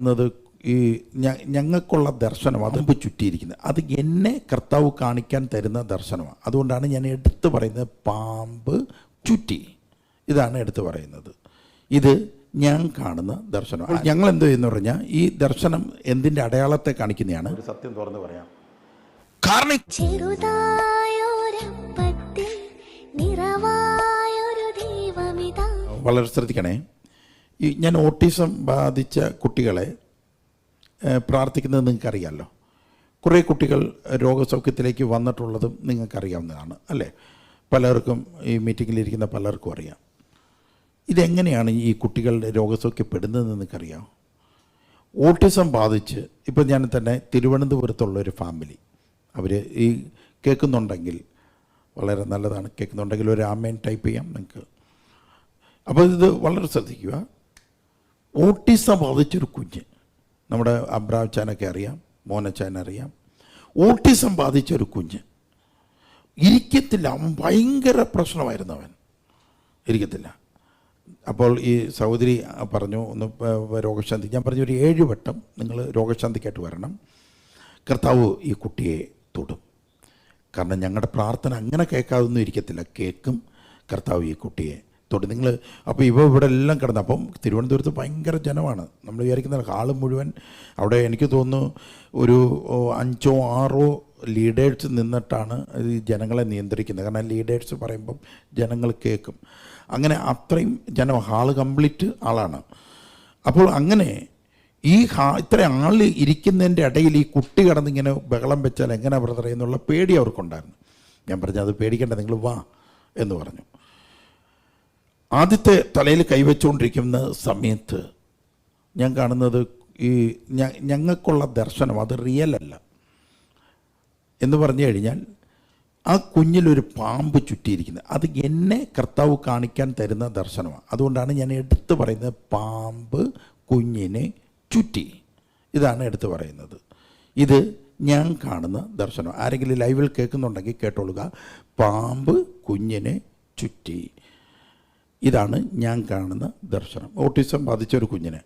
എന്നത് ഈ ഞങ്ങൾക്കുള്ള ദർശനം അതുമ്പ് ചുറ്റിയിരിക്കുന്നത്. അത് എന്നെ കർത്താവ് കാണിക്കാൻ തരുന്ന ദർശനമാണ്. അതുകൊണ്ടാണ് ഞാൻ എടുത്തു പറയുന്നത് പാമ്പ് ചുറ്റി. ഇതാണ് എടുത്തു പറയുന്നത്. ഇത് ഞാൻ കാണുന്ന ദർശനം ഞങ്ങൾ എന്ത് ചെയ്യുന്നു പറഞ്ഞാൽ ഈ ദർശനം എന്തിന്റെ അടയാളത്തെ കാണിക്കുന്നതാണ്? ഒരു സത്യം തുറന്നു പറയാം. കാരണം വളരെ ശ്രദ്ധിക്കണേ. ഈ ഞാൻ ഓട്ടിസം ബാധിച്ച കുട്ടികളെ പ്രാർത്ഥിക്കുന്നത് നിങ്ങൾക്കറിയാമല്ലോ കുറേ കുട്ടികൾ രോഗസൗഖ്യത്തിലേക്ക് വന്നിട്ടുള്ളതും നിങ്ങൾക്കറിയാവുന്നതാണ് അല്ലേ? പലർക്കും ഈ മീറ്റിങ്ങിലിരിക്കുന്ന പലർക്കും അറിയാം. ഇതെങ്ങനെയാണ് ഈ കുട്ടികളുടെ രോഗസൗഖ്യപ്പെടുന്നതെന്ന് നിങ്ങൾക്കറിയാം ഓട്ടിസം ബാധിച്ച് ഇപ്പോൾ ഞാൻ തന്നെ തിരുവനന്തപുരത്തുള്ള ഒരു ഫാമിലി. അവർ ഈ കേൾക്കുന്നുണ്ടെങ്കിൽ വളരെ നല്ലതാണ്. കേൾക്കുന്നുണ്ടെങ്കിൽ ഒരു ആമേൻ ടൈപ്പ് ചെയ്യാം നിങ്ങൾക്ക്. അപ്പോൾ ഇത് വളരെ ശ്രദ്ധിക്കുക. ഓട്ടിസം ബാധിച്ചൊരു കുഞ്ഞ്. നമ്മുടെ അബ്രാച്ചാനൊക്കെ അറിയാം മോനച്ചാൻ അറിയാം. ഓട്ടിസം ബാധിച്ചൊരു കുഞ്ഞ്. ഇരിക്കത്തില്ല. അവൻ ഭയങ്കര പ്രശ്നമായിരുന്നു അവൻ. ഇരിക്കത്തില്ല. അപ്പോൾ ഈ സഹോദരി പറഞ്ഞു ഒന്ന് രോഗശാന്തി. ഞാൻ പറഞ്ഞു ഒരു ഏഴ് വട്ടം നിങ്ങൾ രോഗശാന്തിക്കായിട്ട് വരണം. കർത്താവ് ഈ കുട്ടിയെ തൊടും. കാരണം ഞങ്ങളുടെ പ്രാർത്ഥന അങ്ങനെ കേൾക്കാതൊന്നും ഇരിക്കത്തില്ല. കേൾക്കും കർത്താവ് ഈ കുട്ടിയെ തൊട്ട് നിങ്ങൾ അപ്പോൾ ഇവ ഇവിടെ എല്ലാം കിടന്നു. അപ്പം തിരുവനന്തപുരത്ത് ഭയങ്കര ജനമാണ്. നമ്മൾ വിചാരിക്കുന്ന ഹാൾ മുഴുവൻ അവിടെ എനിക്ക് തോന്നുന്നു ഒരു അഞ്ചോ ആറോ ലീഡേഴ്സ് നിന്നിട്ടാണ് ഈ ജനങ്ങളെ നിയന്ത്രിക്കുന്നത്. കാരണം ലീഡേഴ്സ് പറയുമ്പം ജനങ്ങൾ കേൾക്കും. അങ്ങനെ അത്രയും ജനം ഹാൾ കംപ്ലീറ്റ് ആളാണ്. അപ്പോൾ അങ്ങനെ ഈ ഹാ ഇത്ര ആൾ ഇരിക്കുന്നതിന്റെ ഇടയിൽ ഈ കുട്ടി കിടന്നിങ്ങനെ ബഹളം വെച്ചാൽ എങ്ങനെ ബ്രദറെ എന്നുള്ള പേടി അവർക്കുണ്ടായിരുന്നു. ഞാൻ പറഞ്ഞു അത് പേടിക്കേണ്ട നിങ്ങൾ വാ എന്ന് പറഞ്ഞു. ആദ്യത്തെ തലയിൽ കൈവച്ചുകൊണ്ടിരിക്കുന്ന സമയത്ത് ഞാൻ കാണുന്നത് ഈ ഞങ്ങൾക്കുള്ള ദർശനം അത് റിയൽ അല്ല. എന്ന് പറഞ്ഞു കഴിഞ്ഞാൽ ആ കുഞ്ഞിലൊരു പാമ്പ് ചുറ്റിയിരിക്കുന്നത് അത് എന്നെ കർത്താവ് കാണിക്കാൻ തരുന്ന ദർശനമാണ്. അതുകൊണ്ടാണ് ഞാൻ എടുത്തു പറയുന്നത് പാമ്പ് കുഞ്ഞിനെ ചുറ്റി. ഇതാണ് എടുത്തു പറയുന്നത്. ഇത് ഞാൻ കാണുന്ന ദർശനം. ആരെങ്കിലും ലൈവിൽ കേൾക്കുന്നുണ്ടെങ്കിൽ കേട്ടോളുക. പാമ്പ് കുഞ്ഞിനെ ചുറ്റി. ഇതാണ് ഞാൻ കാണുന്ന ദർശനം. ഓട്ടിസം ബാധിച്ച ഒരു കുഞ്ഞിനെ.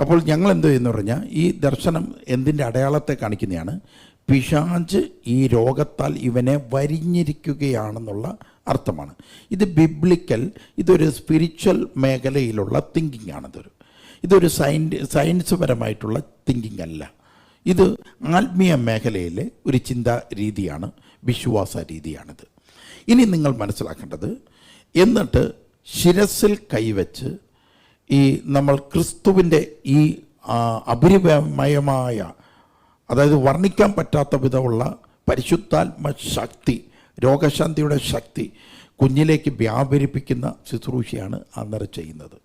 അപ്പോൾ ഞങ്ങൾ എന്ത് ചെയ്യുന്നു പറഞ്ഞാൽ ഈ ദർശനം എന്തിന്റെ അടയാളത്തെ കാണിക്കുന്നതാണ് പിശാജ് ഈ രോഗത്താൽ ഇവനെ വരിഞ്ഞിരിക്കുകയാണെന്നുള്ള അർത്ഥമാണ്. ഇത് ബിബ്ലിക്കൽ ഇതൊരു സ്പിരിച്വൽ മേഖലയിലുള്ള തിങ്കിങ് ആണിതൊരു. ഇതൊരു സയൻ സയൻസ് പരമായിട്ടുള്ള തിങ്കിങ് അല്ല. ഇത് ആത്മീയ മേഖലയിലെ ഒരു ചിന്താ രീതിയാണ് വിശ്വാസ രീതിയാണിത്. ഇനി നിങ്ങൾ മനസ്സിലാക്കേണ്ടത് എന്നിട്ട് ശിരസിൽ കൈവച്ച് ഈ നമ്മൾ ക്രിസ്തുവിന്റെ ഈ അപരിമയമായ അതായത് വർണിക്കാൻ പറ്റാത്ത വിധമുള്ള പരിശുദ്ധാത്മ ശക്തി രോഗശാന്തിയുടെ ശക്തി കുഞ്ഞിലേക്ക് വ്യാപരിപ്പിക്കുന്ന ശുശ്രൂഷയാണ് അന്നേരം ചെയ്യുന്നത്.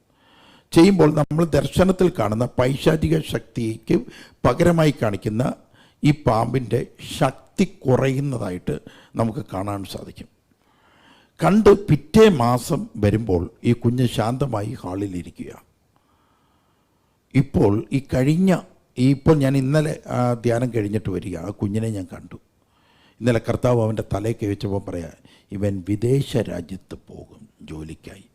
ചെയ്യുമ്പോൾ നമ്മൾ ദർശനത്തിൽ കാണുന്ന പൈശാചിക ശക്തിക്ക് പകരമായി കാണിക്കുന്ന ഈ പാമ്പിന്റെ ശക്തി കുറയുന്നതായിട്ട് നമുക്ക് കാണാൻ സാധിക്കും. കണ്ട് പിറ്റേ മാസം വരുമ്പോൾ ഈ കുഞ്ഞ് ശാന്തമായി ഹാളിലിരിക്കുക ഇപ്പോൾ ഈ കഴിഞ്ഞ ഈ ഇപ്പോൾ ഞാൻ ഇന്നലെ ധ്യാനം കഴിഞ്ഞിട്ട് വരിക ആ കുഞ്ഞിനെ ഞാൻ കണ്ടു. ഇന്നലെ കർത്താവ് അവന്റെ തലയിൽ വെച്ചപ്പോൾ പറയാ ഇവൻ വിദേശ രാജ്യത്ത് പോകും ജോലിക്കായി.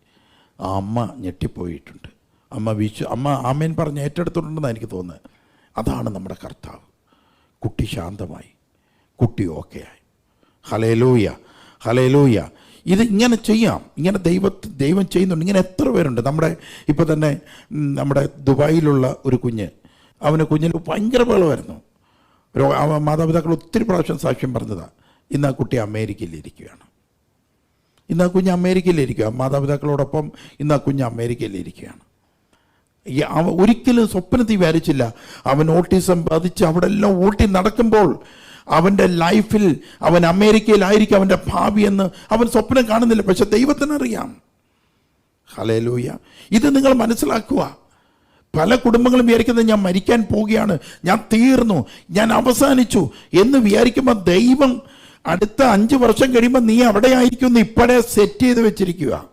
ആ അമ്മ ഞെട്ടിപ്പോയിട്ടുണ്ട്. അമ്മ വിശ്വ അമ്മ ആമേൻ പറഞ്ഞ് ഏറ്റെടുത്തിട്ടുണ്ടെന്നാണ് എനിക്ക് തോന്നുന്നത്. അതാണ് നമ്മുടെ കർത്താവ്. കുട്ടി ശാന്തമായി. കുട്ടി ഓക്കെയായി. ഹലേലൂയ ഹലേലൂയ ഇത് ഇങ്ങനെ ചെയ്യാം. ഇങ്ങനെ ദൈവ ദൈവം ചെയ്യുന്നുണ്ട്. ഇങ്ങനെ എത്ര പേരുണ്ട്? നമ്മുടെ ഇപ്പോൾ തന്നെ നമ്മുടെ ദുബായിലുള്ള ഒരു കുഞ്ഞ്. അവന് കുഞ്ഞിന് ഭയങ്കര ബഹളമായിരുന്നു. മാതാപിതാക്കൾ ഒത്തിരി പ്രാവശ്യം സാക്ഷ്യം പറഞ്ഞതാണ് ഇന്ന് ആ കുട്ടി അമേരിക്കയിലിരിക്കുകയാണ് ഇന്ന് ആ കുഞ്ഞ് അമേരിക്കയിലിരിക്കുക മാതാപിതാക്കളോടൊപ്പം ഇന്ന് ആ കുഞ്ഞ് അമേരിക്കയിലിരിക്കുകയാണ് അവ ഒരിക്കലും സ്വപ്നത്തിൽ വിചാരിച്ചില്ല. അവൻ ഓട്ടിസം ബാധിച്ച് അവിടെ എല്ലാം ഓട്ടി നടക്കുമ്പോൾ അവന്റെ ലൈഫിൽ അവൻ അമേരിക്കയിലായിരിക്കും അവന്റെ ഭാവി എന്ന് അവൻ സ്വപ്നം കാണുന്നില്ല. പക്ഷെ ദൈവത്തിനറിയാം ഹലേലൂയ ഇത് നിങ്ങൾ മനസ്സിലാക്കുക. പല കുടുംബങ്ങളും വിചാരിക്കുന്നത് ഞാൻ മരിക്കാൻ പോവുകയാണ്. ഞാൻ തീർന്നു. ഞാൻ അവസാനിച്ചു എന്ന് വിചാരിക്കുമ്പോൾ ദൈവം അടുത്ത അഞ്ച് വർഷം കഴിയുമ്പോൾ നീ അവിടെ ആയിരിക്കും ഇപ്പോഴേ സെറ്റ് ചെയ്ത് വെച്ചിരിക്കുക.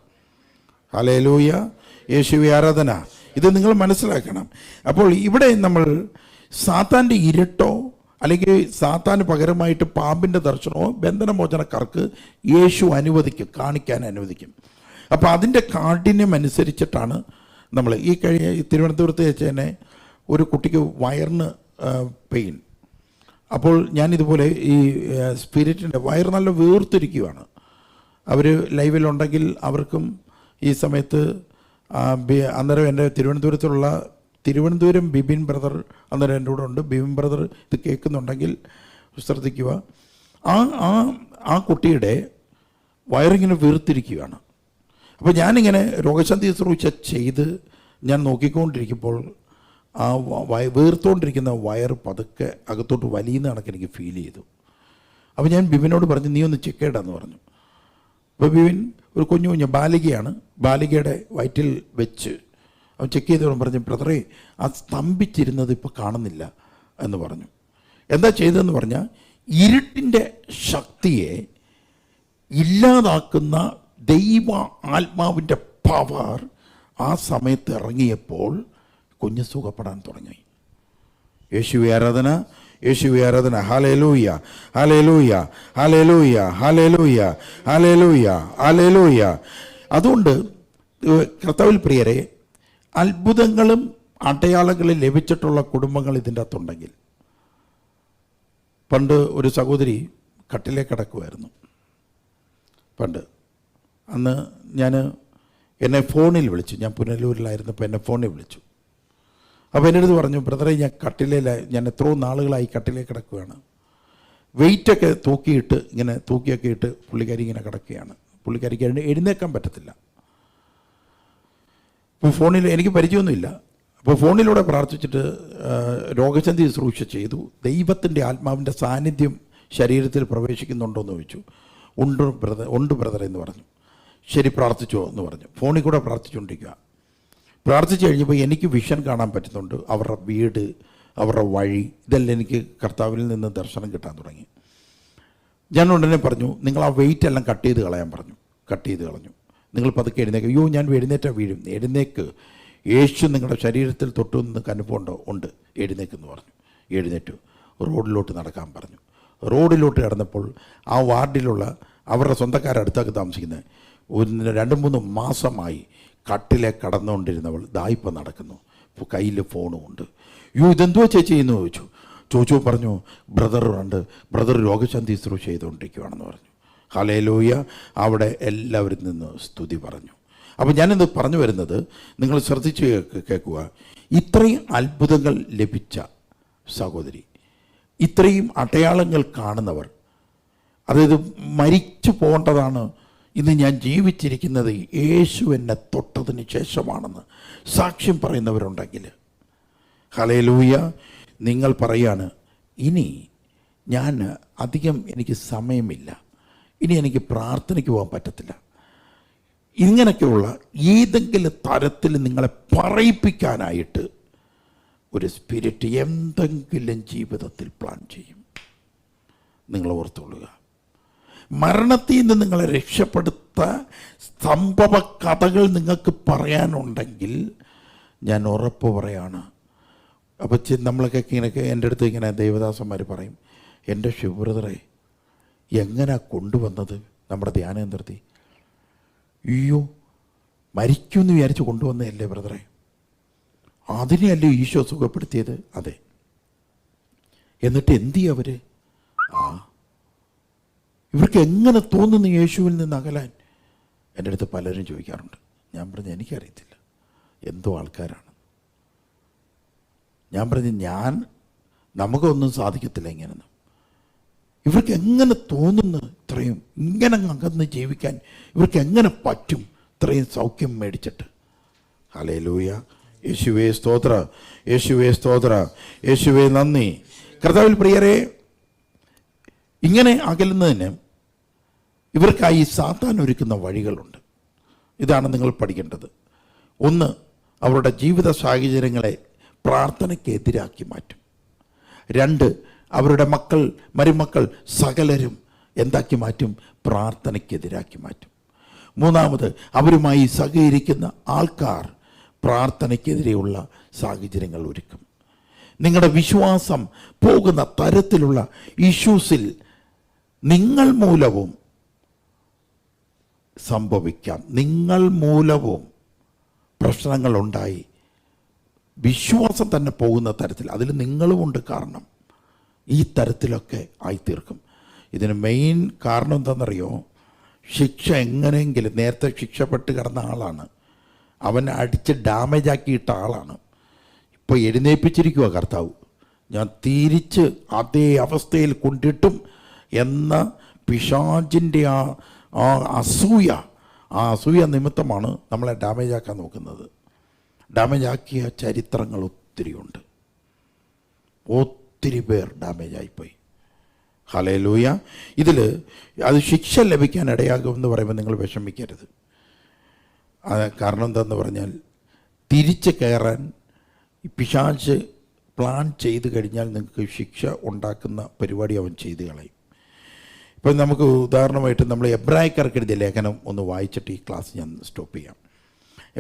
ഹലേലൂയ യേശുവി ആരാധന. ഇത് നിങ്ങൾ മനസ്സിലാക്കണം. അപ്പോൾ ഇവിടെ നമ്മൾ സാത്താന്റെ ഇരട്ടോ അല്ലെങ്കിൽ സാത്താന് പകരമായിട്ട് പാമ്പിന്റെ ദർശനമോ ബന്ധനമോചനക്കാർക്ക് യേശു അനുവദിക്കും കാണിക്കാൻ അനുവദിക്കും. അപ്പോൾ അതിന്റെ കാഠിന്യം അനുസരിച്ചിട്ടാണ് നമ്മൾ ഈ കഴിഞ്ഞ തിരുവനന്തപുരത്ത് വെച്ച് തന്നെ ഒരു കുട്ടിക്ക് വയറിന് പെയിൻ. അപ്പോൾ ഞാൻ ഇതുപോലെ ഈ സ്പിരിറ്റിന്റെ വയർ നല്ല വീർത്തിരിക്കുകയാണ് അവർ ലൈവിലുണ്ടെങ്കിൽ അവർക്കും ഈ സമയത്ത് അന്നേരം എന്റെ തിരുവനന്തപുരത്തുള്ള തിരുവനന്തപുരം ബിബിൻ ബ്രദർ അന്നേരം എന്റെ കൂടെ ഉണ്ട്. ബിബിൻ ബ്രദർ ഇത് കേൾക്കുന്നുണ്ടെങ്കിൽ ശ്രദ്ധിക്കുക. ആ ആ ആ കുട്ടിയുടെ വയറിങ്ങനെ വീർത്തിരിക്കുകയാണ്. അപ്പോൾ ഞാനിങ്ങനെ രോഗശാന്തി ശുശ്രൂഷ ചെയ്ത് ഞാൻ നോക്കിക്കൊണ്ടിരിക്കുമ്പോൾ ആ വയ- വീർത്തുകൊണ്ടിരിക്കുന്ന വയർ പതുക്കെ അകത്തോട്ട് വലിയുന്ന കണക്ക് എനിക്ക് ഫീൽ ചെയ്തു. അപ്പോൾ ഞാൻ ബിബിനോട് പറഞ്ഞു നീ ഒന്ന് ചെക്ക് ചെയ്യടാന്ന് പറഞ്ഞു. അപ്പോൾ ബിബിൻ ഒരു കുഞ്ഞു കുഞ്ഞു ബാലികയാണ്. ബാലികയുടെ വയറ്റിൽ വെച്ച് അവൻ ചെക്ക് ചെയ്തവരും പറഞ്ഞു ബ്രദറെ ആ സ്തംഭിച്ചിരുന്നത് ഇപ്പോൾ കാണുന്നില്ല എന്ന് പറഞ്ഞു. എന്താ ചെയ്തതെന്ന് പറഞ്ഞാൽ ഇരുട്ടിന്റെ ശക്തിയെ ഇല്ലാതാക്കുന്ന ദൈവ ആത്മാവിന്റെ പവർ ആ സമയത്ത് ഇറങ്ങിയപ്പോൾ കുഞ്ഞ് സുഖപ്പെടാൻ തുടങ്ങി. യേശു ആരാധന യേശു ആരാധന hallelujah hallelujah hallelujah hallelujah hallelujah hallelujah അതുകൊണ്ട് കർത്താവിൽ പ്രിയരെ അത്ഭുതങ്ങളും അടയാളങ്ങളും ലഭിച്ചിട്ടുള്ള കുടുംബങ്ങൾ ഇതിന്റെ അകത്തുണ്ടെങ്കിൽ. പണ്ട് ഒരു സഹോദരി കട്ടിലേ കിടക്കുമായിരുന്നു പണ്ട്. അന്ന് ഞാൻ എന്നെ ഫോണിൽ വിളിച്ചു. ഞാൻ പുനലൂരിലായിരുന്നപ്പോൾ എന്നെ ഫോണിൽ വിളിച്ചു. അപ്പോൾ എന്റെ അടുത്ത് പറഞ്ഞു ബ്രദറെ ഞാൻ കട്ടിലേലായി ഞാൻ എത്രയോ നാളുകളായി കട്ടിലേ കിടക്കുകയാണ് വെയിറ്റൊക്കെ തൂക്കിയിട്ട് ഇങ്ങനെ തൂക്കിയൊക്കെ ഇട്ട് പുള്ളിക്കാരി ഇങ്ങനെ കിടക്കുകയാണ്. പുള്ളിക്കാരിക്ക് എഴുന്നേ- എഴുന്നേക്കാൻ പറ്റത്തില്ല. ഇപ്പോൾ ഫോണിൽ എനിക്ക് പരിചയമൊന്നുമില്ല. അപ്പോൾ ഫോണിലൂടെ പ്രാർത്ഥിച്ചിട്ട് രോഗശാന്തി ശുശ്രൂഷ ചെയ്തു. ദൈവത്തിന്റെ ആത്മാവിന്റെ സാന്നിധ്യം ശരീരത്തിൽ പ്രവേശിക്കുന്നുണ്ടോ എന്ന് ചോദിച്ചു. ഉണ്ട് ബ്രദർ ഉണ്ട് ബ്രദർ എന്ന് പറഞ്ഞു. ശരി പ്രാർത്ഥിച്ചോ എന്ന് പറഞ്ഞു. ഫോണിൽ കൂടെ പ്രാർത്ഥിച്ചുകൊണ്ടിരിക്കുക. പ്രാർത്ഥിച്ചു കഴിഞ്ഞപ്പോൾ എനിക്ക് വിഷൻ കാണാൻ പറ്റുന്നുണ്ട്. അവരുടെ വീട് അവരുടെ വഴി ഇതെല്ലാം എനിക്ക് കർത്താവിൽ നിന്ന് ദർശനം കിട്ടാൻ തുടങ്ങി. ഞാൻ ഉടനെ പറഞ്ഞു നിങ്ങൾ ആ വെയിറ്റ് എല്ലാം കട്ട് ചെയ്ത് കളയാൻ പറഞ്ഞു. കട്ട് ചെയ്ത് കളഞ്ഞു. നിങ്ങൾ പതുക്കെ എഴുന്നേക്ക്. അയ്യോ ഞാൻ എഴുന്നേറ്റാ വീഴും. എഴുന്നേക്ക്. യേശു നിങ്ങളുടെ ശരീരത്തിൽ തൊട്ടു നിന്ന് അനുഭവമുണ്ടോ ഉണ്ട്. എഴുന്നേക്കെന്ന് പറഞ്ഞു. എഴുന്നേറ്റു. റോഡിലോട്ട് നടക്കാൻ പറഞ്ഞു. റോഡിലോട്ട് കിടന്നപ്പോൾ ആ വാർഡിലുള്ള അവരുടെ സ്വന്തക്കാരടുത്തൊക്കെ താമസിക്കുന്നത്. ഒരു രണ്ട് മൂന്ന് മാസമായി കട്ടിലെ കടന്നുകൊണ്ടിരുന്നവൾ ദായിപ്പം നടക്കുന്നു. കയ്യിൽ ഫോണും ഉണ്ട്. യോ ഇതെന്തോ ചേച്ചി എന്ന് ചോദിച്ചു. പറഞ്ഞു ബ്രദർ ഉണ്ട്. ബ്രദർ രോഗശാന്തി ശുശ്രൂഷ ചെയ്തുകൊണ്ടിരിക്കുകയാണെന്ന് പറഞ്ഞു. ഹലേലൂയ അവിടെ എല്ലാവരും നിന്ന് സ്തുതി പറഞ്ഞു. അപ്പോൾ ഞാനിന്ന് പറഞ്ഞു വരുന്നത് നിങ്ങൾ ശ്രദ്ധിച്ച് കേക്ക് കേൾക്കുക. ഇത്രയും അത്ഭുതങ്ങൾ ലഭിച്ച സഹോദരി ഇത്രയും അടയാളങ്ങൾ കാണുന്നവർ അതായത് മരിച്ചു പോകേണ്ടതാണ് ഇന്ന് ഞാൻ ജീവിച്ചിരിക്കുന്നത് യേശു എന്നെ തൊട്ടതിന് ശേഷമാണെന്ന് സാക്ഷ്യം പറയുന്നവരുണ്ടെങ്കിൽ. ഹലേലൂയ നിങ്ങൾ പറയാണ് ഇനി ഞാൻ അധികം എനിക്ക് സമയമില്ല. ഇനി എനിക്ക് പ്രാർത്ഥനയ്ക്ക് പോകാൻ പറ്റത്തില്ല. ഇങ്ങനെയൊക്കെയുള്ള ഏതെങ്കിലും തരത്തിൽ നിങ്ങളെ പറയിപ്പിക്കാനായിട്ട് ഒരു സ്പിരിറ്റ് എന്തെങ്കിലും ജീവിതത്തിൽ പ്ലാൻ ചെയ്യും. നിങ്ങൾ ഓർത്തുകൊള്ളുക. മരണത്തിൽ നിന്ന് നിങ്ങളെ രക്ഷപ്പെടുത്ത സംഭവ കഥകൾ നിങ്ങൾക്ക് പറയാനുണ്ടെങ്കിൽ ഞാൻ ഉറപ്പ് പറയാണ്. അപ്പോൾ നമ്മളൊക്കെ ഇങ്ങനെയൊക്കെ എന്റെ അടുത്ത് ഇങ്ങനെ ദേവദാസന്മാർ പറയും എന്റെ ശിവബ്രദറെ എങ്ങനെ കൊണ്ടുവന്നത്? നമ്മുടെ ധ്യാനേന്ദ്രത്തിൽ അയ്യോ മരിക്കുമെന്ന് വിചാരിച്ച് കൊണ്ടുവന്നതല്ലേ ബ്രദറെ? അതിനെയല്ലേ ഈശോ സുഖപ്പെടുത്തിയത്? അതെ. എന്നിട്ട് എന്ത് അവർ? ആ ഇവർക്ക് എങ്ങനെ തോന്നുന്നു യേശുവിൽ നിന്ന് അകലാൻ? എന്റെ അടുത്ത് പലരും ചോദിക്കാറുണ്ട്. ഞാൻ പറഞ്ഞു എനിക്കറിയത്തില്ല. എന്തോ ആൾക്കാരാണ്. ഞാൻ പറഞ്ഞു ഞാൻ നമുക്കൊന്നും സാധിക്കത്തില്ല ഇങ്ങനെയൊന്നും. ഇവർക്ക് എങ്ങനെ തോന്നുന്നു ഇത്രയും? ഇങ്ങനെ അകന്ന് ജീവിക്കാൻ ഇവർക്ക് എങ്ങനെ പറ്റും? ഇത്രയും സൗഖ്യം മേടിച്ചിട്ട്. ഹലേലൂയ യേശുവേ സ്തോത്ര. യേശുവേ സ്തോത്ര. യേശുവേ നന്ദി. കർത്താവിൽ പ്രിയരെ ഇങ്ങനെ അകലുന്നതിന് ഇവർക്കായി സാത്താൻ ഒരുക്കുന്ന വഴികളുണ്ട്. ഇതാണ് നിങ്ങൾ പഠിക്കേണ്ടത്. ഒന്ന് അവരുടെ ജീവിത സാഹചര്യങ്ങളെ പ്രാർത്ഥനയ്ക്ക് എതിരാക്കി മാറ്റും. രണ്ട് അവരുടെ മക്കൾ മരുമക്കൾ സകലരും എന്താക്കി മാറ്റും? പ്രാർത്ഥനയ്ക്കെതിരാക്കി മാറ്റും. മൂന്നാമത് അവരുമായി സഹകരിക്കുന്ന ആൾക്കാർ പ്രാർത്ഥനയ്ക്കെതിരെയുള്ള സാഹചര്യങ്ങൾ ഒരുക്കും. നിങ്ങളുടെ വിശ്വാസം പോകുന്ന തരത്തിലുള്ള ഇഷ്യൂസിൽ നിങ്ങൾ മൂലവും സംഭവിക്കാം. നിങ്ങൾ മൂലവും പ്രശ്നങ്ങളുണ്ടായി. വിശ്വാസം തന്നെ പോകുന്ന തരത്തിൽ അതിൽ നിങ്ങളുമുണ്ട് കാരണം. ഈ തരത്തിലൊക്കെ ആയിത്തീർക്കും. ഇതിന് മെയിൻ കാരണം എന്താണെന്നറിയോ? ശിക്ഷ എങ്ങനെയെങ്കിലും നേരത്തെ ശിക്ഷപ്പെട്ട് കിടന്ന ആളാണ്. അവൻ അടിച്ച് ഡാമേജ് ആക്കിയിട്ട ആളാണ്. ഇപ്പോൾ എഴുന്നേൽപ്പിച്ചിരിക്കുക കർത്താവ്. ഞാൻ തിരിച്ച് അതേ അവസ്ഥയിൽ കൊണ്ടിട്ടും എന്ന പിശാചിന്റെ ആ ആ അസൂയ ആ അസൂയ നിമിത്തമാണ് നമ്മളെ ഡാമേജ് ആക്കാൻ നോക്കുന്നത്. ഡാമേജ് ആക്കിയ ചരിത്രങ്ങൾ ഒത്തിരിയുണ്ട്. ഒത്തിരി പേർ ഡാമേജ് ആയിപ്പോയി ഹലയിലൂയ ഇതിൽ അത് ശിക്ഷ ലഭിക്കാൻ ഇടയാകുമെന്ന് പറയുമ്പോൾ നിങ്ങൾ വിഷമിക്കരുത്. കാരണം എന്താന്ന് പറഞ്ഞാൽ തിരിച്ച് കയറാൻ പിശാച്ച് പിശാച് പ്ലാൻ ചെയ്ത് കഴിഞ്ഞാൽ നിങ്ങൾക്ക് ശിക്ഷ ഉണ്ടാക്കുന്ന പരിപാടി അവൻ ചെയ്ത് കളയും. ഇപ്പം നമുക്ക് ഉദാഹരണമായിട്ട് നമ്മൾ എബ്രായക്കാർക്ക് എഴുതിയ ലേഖനം ഒന്ന് വായിച്ചിട്ട് ഈ ക്ലാസ് ഞാൻ സ്റ്റോപ്പ് ചെയ്യാം.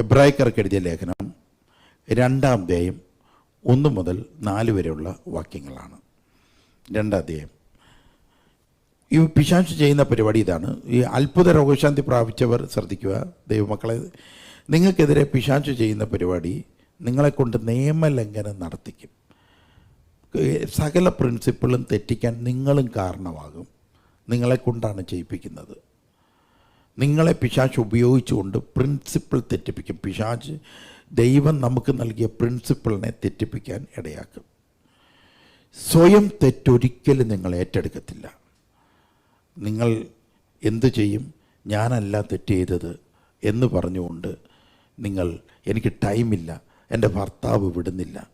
എബ്രായക്കാർക്ക് എഴുതിയ ലേഖനം രണ്ടാം അധ്യായം ഒന്ന് മുതൽ നാല് വരെയുള്ള വാക്യങ്ങളാണ്. രണ്ടാധ്യായം ഈ പിശാശ് ചെയ്യുന്ന പരിപാടി ഇതാണ്. ഈ അത്ഭുത രോഗശാന്തി പ്രാപിച്ചവർ ശ്രദ്ധിക്കുക. ദൈവമക്കളെ നിങ്ങൾക്കെതിരെ പിശാശ് ചെയ്യുന്ന പരിപാടി നിങ്ങളെക്കൊണ്ട് നിയമലംഘനം നടത്തിക്കും. സകല പ്രിൻസിപ്പിളും തെറ്റിക്കാൻ നിങ്ങളും കാരണമാകും. നിങ്ങളെക്കൊണ്ടാണ് ചെയ്യിപ്പിക്കുന്നത്. നിങ്ങളെ പിശാച്ച് ഉപയോഗിച്ചുകൊണ്ട് പ്രിൻസിപ്പിൾ തെറ്റിപ്പിക്കും. പിശാച് ദൈവം നമുക്ക് നൽകിയ പ്രിൻസിപ്പിളിനെ തെറ്റിപ്പിക്കാൻ ഇടയാക്കും. സ്വയം തെറ്റൊരിക്കലും നിങ്ങൾ ഏറ്റെടുക്കത്തില്ല. നിങ്ങൾ എന്തു ചെയ്യും? ഞാനല്ല തെറ്റ് ചെയ്തത് എന്ന് പറഞ്ഞുകൊണ്ട് നിങ്ങൾ എനിക്ക് ടൈമില്ല എന്റെ ഭർത്താവ് വിടുന്നില്ല.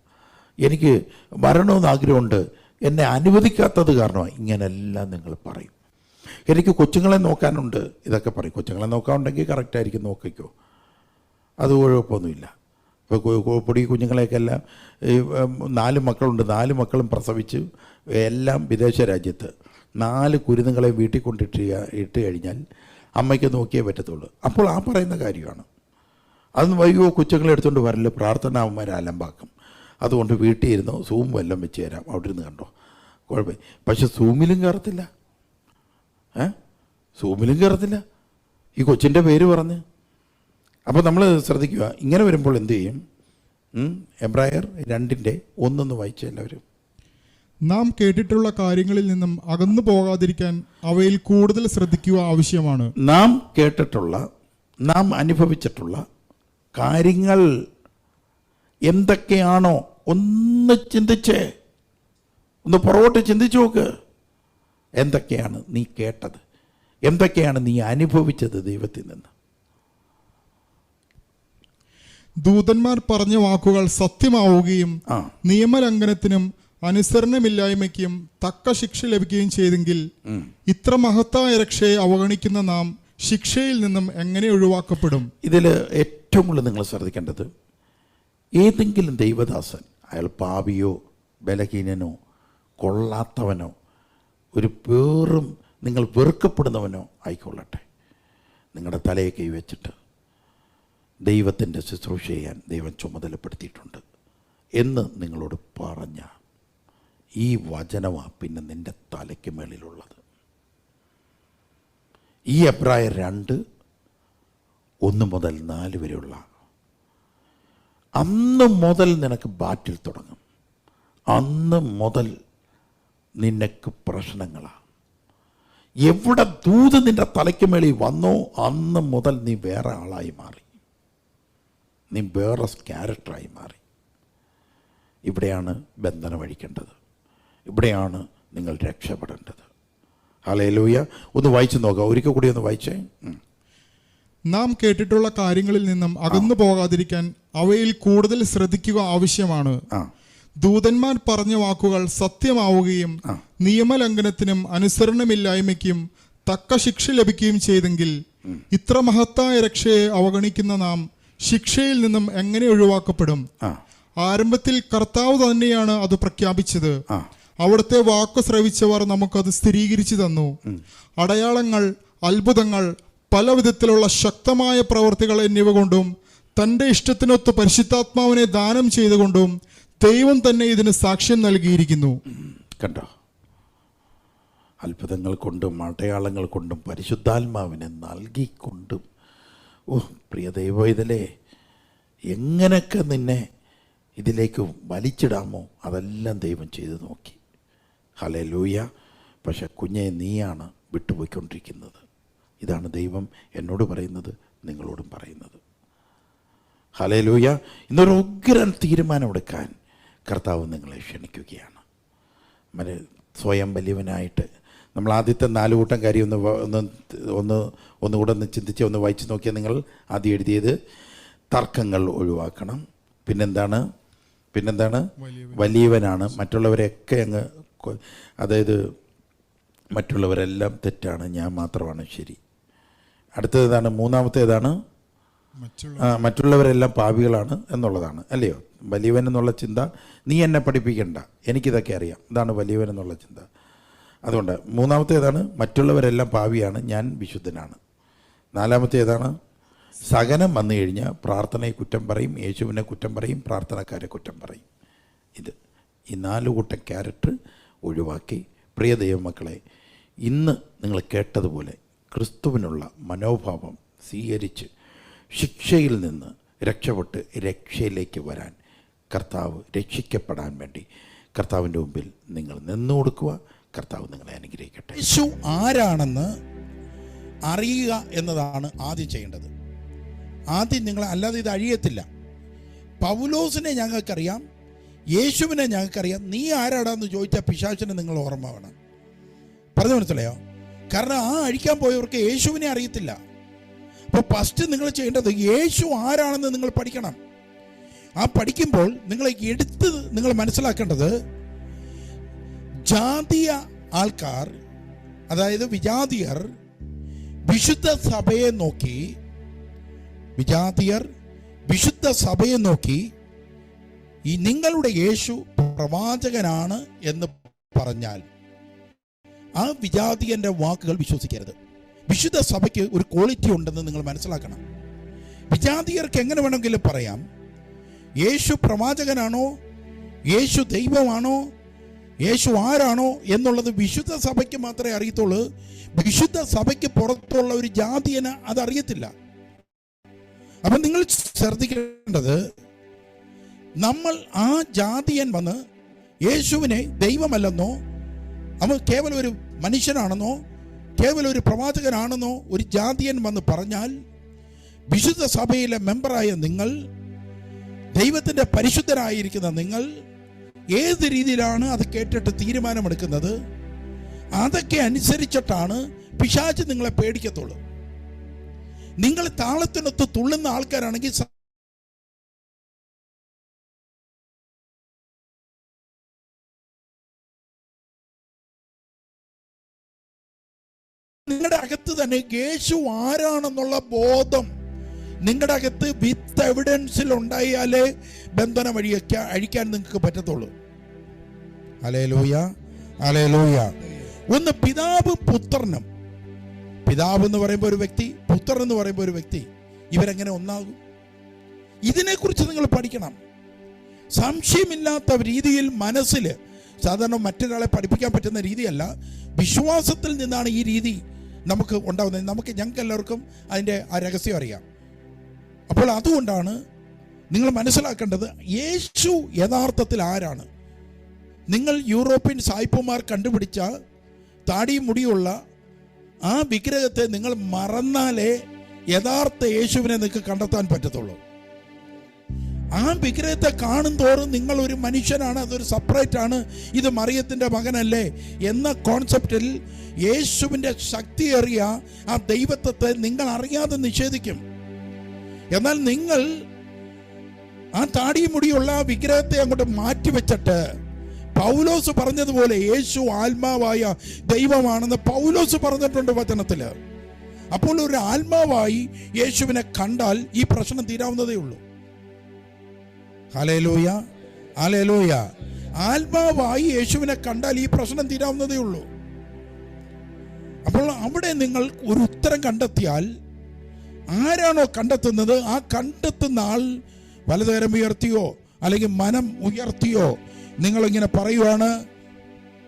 എനിക്ക് വരണമെന്ന് ആഗ്രഹമുണ്ട് എന്നെ അനുവദിക്കാത്തത് കാരണമാണ് ഇങ്ങനെല്ലാം നിങ്ങൾ പറയും. എനിക്ക് കൊച്ചുങ്ങളെ നോക്കാനുണ്ട് ഇതൊക്കെ പറയും. കൊച്ചുങ്ങളെ നോക്കാനുണ്ടെങ്കിൽ കറക്റ്റായിരിക്കും നോക്കിക്കോ. അത് കുഴപ്പമൊന്നുമില്ല. ഇപ്പോൾ പൊടി കുഞ്ഞുങ്ങളെയൊക്കെ എല്ലാം ഈ നാല് മക്കളുണ്ട്. നാല് മക്കളും പ്രസവിച്ച് എല്ലാം വിദേശ രാജ്യത്ത്. നാല് കുരുന്നുങ്ങളെ വീട്ടിൽ കൊണ്ടിട്ട് ഇട്ട് കഴിഞ്ഞാൽ അമ്മയ്ക്ക് നോക്കിയേ പറ്റത്തുള്ളൂ. അപ്പോൾ ആ പറയുന്ന കാര്യമാണ്. അതൊന്നും വൈകോ കുച്ചങ്ങളെ എടുത്തുകൊണ്ട് വരൽ പ്രാർത്ഥന അവന്മാരെ അലമ്പാക്കും. അതുകൊണ്ട് വീട്ടിൽ ഇരുന്നോ സൂം വല്ലതും വെച്ച് തരാം. അവിടെ ഇരുന്ന് കണ്ടോ? കുഴപ്പമില്ല. പക്ഷെ സൂമിലും കയറത്തില്ല. ഏ? സൂമിലും കയറത്തില്ല. ഈ കൊച്ചിന്റെ പേര് പറഞ്ഞ്. അപ്പോൾ നമ്മൾ ശ്രദ്ധിക്കുക. ഇങ്ങനെ വരുമ്പോൾ എന്ത് ചെയ്യും? എംബ്രായർ രണ്ടിന്റെ ഒന്നൊന്ന് വായിച്ച എല്ലാവരും. നാം കേട്ടിട്ടുള്ള കാര്യങ്ങളിൽ നിന്നും അകന്നു പോകാതിരിക്കാൻ അവയിൽ കൂടുതൽ ശ്രദ്ധിക്കുക ആവശ്യമാണ്. നാം കേട്ടിട്ടുള്ള നാം അനുഭവിച്ചിട്ടുള്ള കാര്യങ്ങൾ എന്തൊക്കെയാണോ ഒന്ന് ചിന്തിച്ചേ ഒന്ന് പുറകോട്ട് ചിന്തിച്ചു നോക്ക്. എന്തൊക്കെയാണ് നീ കേട്ടത്? എന്തൊക്കെയാണ് നീ അനുഭവിച്ചത് ദൈവത്തിൽ നിന്ന്? ദൂതന്മാർ പറഞ്ഞ വാക്കുകൾ സത്യമാവുകയും നിയമലംഘനത്തിനും അനുസരണമില്ലായ്മയ്ക്കും തക്ക ശിക്ഷ ലഭിക്കുകയും ചെയ്തെങ്കിൽ ഇത്ര മഹത്തായ രക്ഷയെ അവഗണിക്കുന്ന നാം ശിക്ഷയിൽ നിന്നും എങ്ങനെ ഒഴിവാക്കപ്പെടും? ഇതിൽ ഏറ്റവും കൂടുതൽ നിങ്ങൾ ശ്രദ്ധിക്കേണ്ടത് ഏതെങ്കിലും ദൈവദാസൻ അയാൾ പാപിയോ ബലഹീനനോ കൊള്ളാത്തവനോ ഒരു പേറും നിങ്ങൾ വെറുക്കപ്പെടുന്നവനോ ആയിക്കൊള്ളട്ടെ. നിങ്ങളുടെ തലയെ കൈവച്ചിട്ട് ദൈവത്തിന്റെ ശുശ്രൂഷ ചെയ്യാൻ ദൈവം ചുമതലപ്പെടുത്തിയിട്ടുണ്ട് എന്ന് നിങ്ങളോട് പറഞ്ഞ ഈ വചനമാണ് പിന്നെ നിന്റെ തലയ്ക്ക് മേളിലുള്ളത്. ഈ അഭിപ്രായം രണ്ട് ഒന്ന് മുതൽ നാല് വരെയുള്ള അന്ന് മുതൽ നിനക്ക് ബാറ്റിൽ തുടങ്ങും. അന്ന് മുതൽ നിനക്ക് പ്രശ്നങ്ങളാണ് എവിടെ ദൂത് നിന്റെ തലയ്ക്ക് മേളിൽ വന്നോ അന്ന് മുതൽ നീ വേറെ ആളായി മാറി. നീ വേറെ ക്യാരക്ടറായി മാറി. ഇവിടെയാണ് ബന്ധനം അഴിക്കേണ്ടത് ഇവിടെയാണ് നിങ്ങൾ രക്ഷപ്പെടേണ്ടത്. ഹലേ ഒന്ന് വായിച്ചു നോക്കാം. ഒരിക്കൽ കൂടി ഒന്ന് വായിച്ചേ. നാം കേട്ടിട്ടുള്ള കാര്യങ്ങളിൽ നിന്നും അകന്നു പോകാതിരിക്കാൻ അവയിൽ കൂടുതൽ ശ്രദ്ധിക്കുക ആവശ്യമാണ്. ദൂതന്മാർ പറഞ്ഞ വാക്കുകൾ സത്യമാവുകയും. നിയമലംഘനത്തിനും അനുസരണമില്ലായ്മയ്ക്കും തക്ക ശിക്ഷ ലഭിക്കുകയും ചെയ്തെങ്കിൽ ഇത്ര മഹത്തായ രക്ഷയെ അവഗണിക്കുന്ന നാം ശിക്ഷയിൽ നിന്നും എങ്ങനെ ഒഴിവാക്കപ്പെടും? ആരംഭത്തിൽ കർത്താവ് തന്നെയാണ് അത് പ്രഖ്യാപിച്ചത്. അവിടുത്തെ വാക്ക് ശ്രവിച്ചവർ നമുക്കത് സ്ഥിരീകരിച്ചു തന്നു. അടയാളങ്ങൾ അത്ഭുതങ്ങൾ പല വിധത്തിലുള്ള ശക്തമായ പ്രവർത്തികൾ എന്നിവ കൊണ്ടും തന്റെ ഇഷ്ടത്തിനൊത്ത് പരിശുദ്ധാത്മാവിനെ ദാനം ചെയ്തുകൊണ്ടും ദൈവം തന്നെ ഇതിന് സാക്ഷ്യം നൽകിയിരിക്കുന്നു. കണ്ടോ? അത്ഭുതങ്ങൾ കൊണ്ടും അടയാളങ്ങൾ കൊണ്ടും പരിശുദ്ധാത്മാവിനെ നൽകിക്കൊണ്ടും ഓ പ്രിയ ദൈവ ഇതിലെ എങ്ങനെയൊക്കെ നിന്നെ ഇതിലേക്ക് വലിച്ചിടാമോ? അതെല്ലാം ദൈവം ചെയ്തു നോക്കി. ഹലേ ലൂയ പക്ഷെ കുഞ്ഞെ നീയാണ് വിട്ടുപോയിക്കൊണ്ടിരിക്കുന്നത്. ഇതാണ് ദൈവം എന്നോട് പറയുന്നത് നിങ്ങളോടും പറയുന്നത്. ഹലേ ലൂയ ഇന്നൊരു ഉഗ്രൻ തീരുമാനമെടുക്കാൻ കർത്താവ് നിങ്ങളെ ക്ഷണിക്കുകയാണ്. സ്വയം വലിയവനായിട്ട് നമ്മൾ ആദ്യത്തെ നാല് കൂട്ടം കാര്യം ഒന്ന് ഒന്ന് ഒന്ന് ഒന്നുകൂടെ ഒന്ന് ചിന്തിച്ച് ഒന്ന് വായിച്ച് നോക്കിയാൽ നിങ്ങൾ ആദ്യം എഴുതിയത് തർക്കങ്ങൾ ഒഴിവാക്കണം. പിന്നെന്താണ്? പിന്നെന്താണ്? വലിയവനാണ്. മറ്റുള്ളവരെയൊക്കെ അങ്ങ് അതായത് മറ്റുള്ളവരെല്ലാം തെറ്റാണ്. ഞാൻ മാത്രമാണ് ശരി. അടുത്തതാണ് മൂന്നാമത്തേതാണ് മറ്റുള്ളവരെല്ലാം പാപികളാണ് എന്നുള്ളതാണ്. അല്ലയോ? വലിയവൻ എന്നുള്ള ചിന്ത നീ എന്നെ പഠിപ്പിക്കണ്ട. എനിക്കിതൊക്കെ അറിയാം. ഇതാണ് വലിയവൻ എന്നുള്ള ചിന്ത. അതുകൊണ്ട് മൂന്നാമത്തേതാണ് മറ്റുള്ളവരെല്ലാം പാവിയാണ് ഞാൻ വിശുദ്ധനാണ്. നാലാമത്തേതാണ് സഹനം വന്നു കഴിഞ്ഞാൽ പ്രാർത്ഥനയെ കുറ്റം പറയും യേശുവിനെ കുറ്റം പറയും പ്രാർത്ഥനക്കാരെ കുറ്റം പറയും. ഇത് ഈ നാല് കൂട്ടം ക്യാരക്ടർ ഒഴിവാക്കി. പ്രിയ ദൈവമക്കളെ ഇന്ന് നിങ്ങൾ കേട്ടതുപോലെ ക്രിസ്തുവിനുള്ള മനോഭാവം സ്വീകരിച്ച് ശിക്ഷയിൽ നിന്ന് രക്ഷപ്പെട്ട് രക്ഷയിലേക്ക് വരാൻ കർത്താവ് രക്ഷിക്കപ്പെടാൻ വേണ്ടി കർത്താവിന്റെ മുമ്പിൽ നിങ്ങൾ നിന്നു കൊടുക്കുക കർത്താവ് നിങ്ങളെ അനുഗ്രഹിക്കട്ടെ. യേശു ആരാണെന്ന് അറിയുക എന്നതാണ് ആദ്യം ചെയ്യേണ്ടത്. ആദ്യം നിങ്ങൾ അല്ലാതെ ഇത് അഴിയത്തില്ല. പൗലോസിനെ ഞങ്ങൾക്കറിയാം യേശുവിനെ ഞങ്ങൾക്കറിയാം. നീ ആരാടാന്ന് ചോദിച്ച പിശാചിനെ നിങ്ങൾ ഓർമ്മ വേണം. പറഞ്ഞു മനസ്സിലായോ? കാരണം ആ അഴിക്കാൻ പോയവർക്ക് യേശുവിനെ അറിയത്തില്ല. അപ്പോൾ ഫസ്റ്റ് നിങ്ങൾ ചെയ്യേണ്ടത് യേശു ആരാണെന്ന് നിങ്ങൾ പഠിക്കണം. ആ പഠിക്കുമ്പോൾ നിങ്ങൾ എടുത്ത് നിങ്ങൾ മനസ്സിലാക്കേണ്ടത് ജാതീയ ആൾക്കാർ അതായത് വിജാതിയർ വിശുദ്ധ സഭയെ നോക്കി വിജാതിയർ വിശുദ്ധ സഭയെ നോക്കി ഈ നിങ്ങളുടെ യേശു പ്രവാചകനാണ് എന്ന് പറഞ്ഞാൽ ആ വിജാതിയന്റെ വാക്കുകൾ വിശ്വസിക്കരുത്. വിശുദ്ധ സഭയ്ക്ക് ഒരു ക്വാളിറ്റി ഉണ്ടെന്ന് നിങ്ങൾ മനസ്സിലാക്കണം. വിജാതിയർക്ക് എങ്ങനെ വേണമെങ്കിലും പറയാം യേശു പ്രവാചകനാണോ? യേശു ദൈവമാണോ? യേശു ആരാണോ എന്നുള്ളത് വിശുദ്ധ സഭയ്ക്ക് മാത്രമേ അറിയത്തുള്ളൂ. വിശുദ്ധ സഭയ്ക്ക് പുറത്തുള്ള ഒരു ജാതിയന് അതറിയത്തില്ല അപ്പം നിങ്ങൾ ശ്രദ്ധിക്കേണ്ടത് നമ്മൾ ആ ജാതിയൻ വന്ന് യേശുവിനെ ദൈവമല്ലെന്നോ അവൻ കേവലം ഒരു മനുഷ്യനാണെന്നോ കേവലം ഒരു പ്രവാചകനാണെന്നോ ഒരു ജാതിയൻ വന്ന് പറഞ്ഞാൽ വിശുദ്ധ സഭയിലെ മെമ്പറായ നിങ്ങൾ ദൈവത്തിന്റെ പരിശുദ്ധരായിരിക്കുന്ന നിങ്ങൾ ഏത് രീതിയിലാണ് അത് കേട്ടിട്ട് തീരുമാനമെടുക്കുന്നത്? അതൊക്കെ അനുസരിച്ചിട്ടാണ് പിശാച്ച് നിങ്ങളെ പേടിക്കത്തുള്ളൂ. നിങ്ങൾ താളത്തിനൊത്ത് തുള്ളുന്ന ആൾക്കാരാണെങ്കിൽ നിങ്ങളുടെ അകത്ത് തന്നെ യേശു ആരാണെന്നുള്ള ബോധം നിങ്ങളുടെ അകത്ത് വിത്ത് എവിഡൻസിൽ ഉണ്ടായാലേ ബന്ധനം വഴിയൊക്കെ അഴിക്കാൻ നിങ്ങൾക്ക് പറ്റത്തുള്ളൂ. അലേലൂയ അലേലൂയ ഒന്ന് പിതാവ് പുത്രനും. പിതാവ് എന്ന് പറയുമ്പോൾ ഒരു വ്യക്തി പുത്രൻ എന്ന് പറയുമ്പോൾ ഒരു വ്യക്തി. ഇവരെങ്ങനെ ഒന്നാകും? ഇതിനെക്കുറിച്ച് നിങ്ങൾ പഠിക്കണം. സംശയമില്ലാത്ത രീതിയിൽ മനസ്സിൽ സാധാരണ മറ്റൊരാളെ പഠിപ്പിക്കാൻ പറ്റുന്ന രീതിയല്ല. വിശ്വാസത്തിൽ നിന്നാണ് ഈ രീതി നമുക്ക് ഉണ്ടാകുന്നത് നമുക്ക് ഞങ്ങൾക്ക് എല്ലാവർക്കും അതിന്റെ ആ രഹസ്യം അറിയാം. അപ്പോൾ അതുകൊണ്ടാണ് നിങ്ങൾ മനസ്സിലാക്കേണ്ടത് യേശു യഥാർത്ഥത്തിൽ ആരാണ്? നിങ്ങൾ യൂറോപ്യൻ സായിപ്പുമാർ കണ്ടുപിടിച്ച താടിയും മുടിയുള്ള ആ വിഗ്രഹത്തെ നിങ്ങൾ മറന്നാലേ യഥാർത്ഥ യേശുവിനെ നിങ്ങൾക്ക് കണ്ടെത്താൻ പറ്റത്തുള്ളൂ. ആ വിഗ്രഹത്തെ കാണും തോറും നിങ്ങൾ ഒരു മനുഷ്യനാണ് അതൊരു സെപ്പറേറ്റ് ആണ്. ഇത് മറിയത്തിന്റെ മകനല്ലേ എന്ന കോൺസെപ്റ്റിൽ യേശുവിന്റെ ശക്തിയേറിയ ആ ദൈവത്വത്തെ നിങ്ങൾ അറിയാതെ നിഷേധിക്കും. എന്നാൽ നിങ്ങൾ ആ താടിയും മുടിയുള്ള ആ വിഗ്രഹത്തെ അങ്ങോട്ട് മാറ്റിവെച്ചിട്ട് പൗലോസ് പറഞ്ഞതുപോലെ യേശു ആത്മാവായ ദൈവമാണെന്ന് പൗലോസ് പറഞ്ഞിട്ടുണ്ട് വചനത്തിൽ അപ്പോൾ ഒരു ആത്മാവായി യേശുവിനെ കണ്ടാൽ ഈ പ്രശ്നം തീരാവുന്നതേ ഉള്ളൂ. ഹലേലോയ ഹലേലോയ ആത്മാവായി യേശുവിനെ കണ്ടാൽ ഈ പ്രശ്നം തീരാവുന്നതേ ഉള്ളൂ. അപ്പോൾ അവിടെ നിങ്ങൾ ഒരു ഉത്തരം കണ്ടെത്തിയാൽ ആരാണോ കണ്ടെത്തുന്നത്? ആ കണ്ടെത്തുന്ന ആൾ വലതുകരം ഉയർത്തിയോ? അല്ലെങ്കിൽ മനം ഉയർത്തിയോ? നിങ്ങളിങ്ങനെ പറയുവാണ്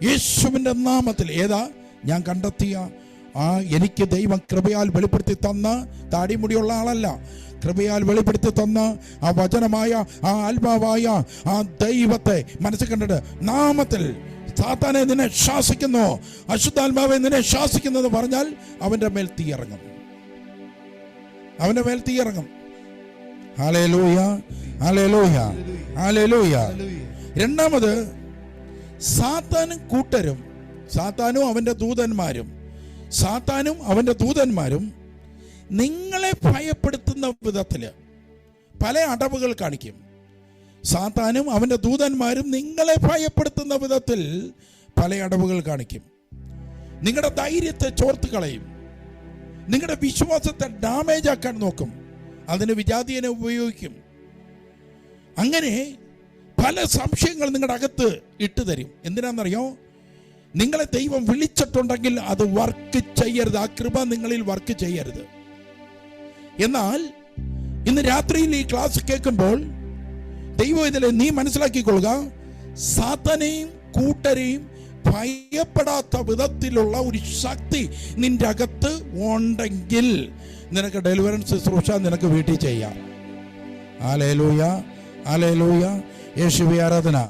യേശുവിന്റെ നാമത്തിൽ. ഏതാ? ഞാൻ കണ്ടെത്തിയ ആ എനിക്ക് ദൈവം കൃപയാൽ വെളിപ്പെടുത്തി തന്ന താടിമുടിയുള്ള ആളല്ല. കൃപയാൽ വെളിപ്പെടുത്തി തന്ന ആ വചനമായ ആ ആത്മാവായ ആ ദൈവത്തെ മനസ്സിൽ കണ്ടിട്ട് നാമത്തിൽ സാത്താനെ നിന്നെ ശാസിക്കുന്നു അശുദ്ധാത്മാവെ നിന്നെ ശാസിക്കുന്നു എന്ന് പറഞ്ഞാൽ അവന്റെ മേൽ തീ അവന്റെ മേൽ തീ ഇറങ്ങും രണ്ടാമത് സാത്താനും കൂട്ടരും സാത്താനും അവന്റെ ദൂതന്മാരും സാത്താനും അവന്റെ ദൂതന്മാരും നിങ്ങളെ ഭയപ്പെടുത്തുന്ന വിധത്തിൽ പല അടവുകൾ കാണിക്കും. സാത്താനും അവന്റെ ദൂതന്മാരും നിങ്ങളെ ഭയപ്പെടുത്തുന്ന വിധത്തിൽ പല അടവുകൾ കാണിക്കും. നിങ്ങളുടെ ധൈര്യത്തെ ചോർത്ത് കളയും. നിങ്ങളുടെ വിശ്വാസത്തെ ഡാമേജ് ആക്കാൻ നോക്കും. അതിന് വിജാതീയനെ ഉപയോഗിക്കും. അങ്ങനെ പല സംശയങ്ങൾ നിങ്ങളുടെ അകത്ത് ഇട്ട് തരും. എന്തിനാണെന്നറിയോ? നിങ്ങളെ ദൈവം വിളിച്ചിട്ടുണ്ടെങ്കിൽ അത് വർക്ക് ചെയ്യരുത്. ആ കൃപ നിങ്ങളിൽ വർക്ക് ചെയ്യരുത്. എന്നാൽ ഇന്ന് രാത്രിയിൽ ഈ ക്ലാസ് കേൾക്കുമ്പോൾ ദൈവം ഇതിൽ നീ മനസ്സിലാക്കിക്കൊള്ളുക സാത്തനെയും കൂട്ടരെയും ഭയപ്പെടാത്ത വിധത്തിലുള്ള ഒരു ശക്തി നിന്റെ അകത്ത് ഉണ്ടെങ്കിൽ നിനക്ക് ഡെലിവറൻസ് ശുശ്രൂഷ നിനക്ക് വീട്ടിൽ ചെയ്യാം. ആലേലൂയ ആലേലൂയ യേശുവി ആരാധന.